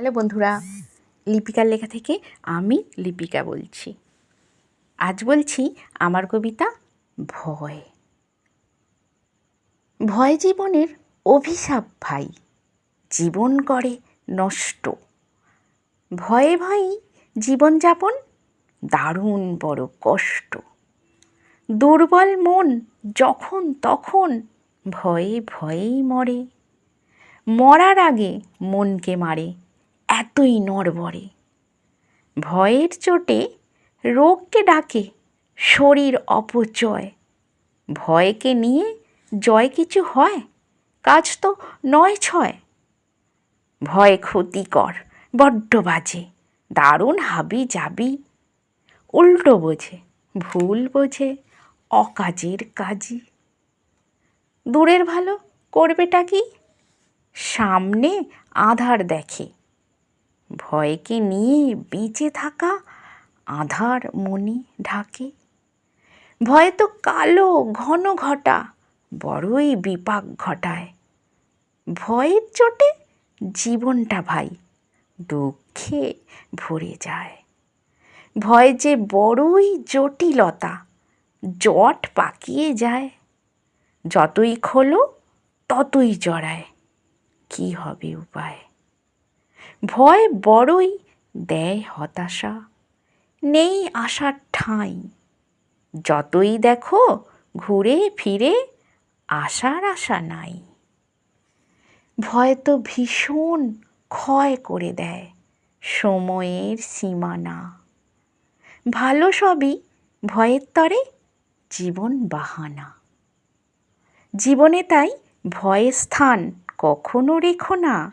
Hello বন্ধুরা, লিপিকার লেখা থেকে আমি লিপিকা বলছি। আজ বলছি আমার কবিতা ভয়। ভয় জীবনের অভিশাপ ভাই, জীবন করে নষ্ট। ভয়ে ভয়েই জীবনযাপন দারুণ বড় কষ্ট। দুর্বল মন যখন তখন ভয়ে ভয়েই মরে। মরার আগে মনকে মারে এতই নড়বড়ে। ভয়ের চোটে রোগকে ডাকে শরীর অপচয়। ভয়কে নিয়ে জয় কিছু হয়, কাজ তো নয় ছয়। ভয় ক্ষতিকর, বড্ড বাজে, দারুণ হাবি যাবি উল্টো বোঝে, ভুল বোঝে, অকাজের কাজই। দূরের ভালো করবেটা কি? সামনে আধার দেখে। ভয়কে নিয়ে বেঁচে থাকা আধার মনে ঢাকে। ভয় তো কালো ঘন ঘটা, বড়ই বিপাক ঘটায়। ভয়ের চোটে জীবনটা ভাই দুঃখে ভরে যায়। ভয় যে বড়ই জটিলতা, জট পাকিয়ে যায়। যতই খোলো, ততই জড়ায়। কি হবে উপায়? ভয় বড়ই দেয় হতাশা। নেই আশার ঠাঁই। যতই দেখো ঘুরে ফিরে আশার আশা নাই। ভয় তো ভীষণ ক্ষয় করে দেয় সময়ের সীমানা। ভালো সবই ভয়ের তরে জীবন বাহানা। জীবনে তাই ভয়ের স্থান কখনো রেখো না।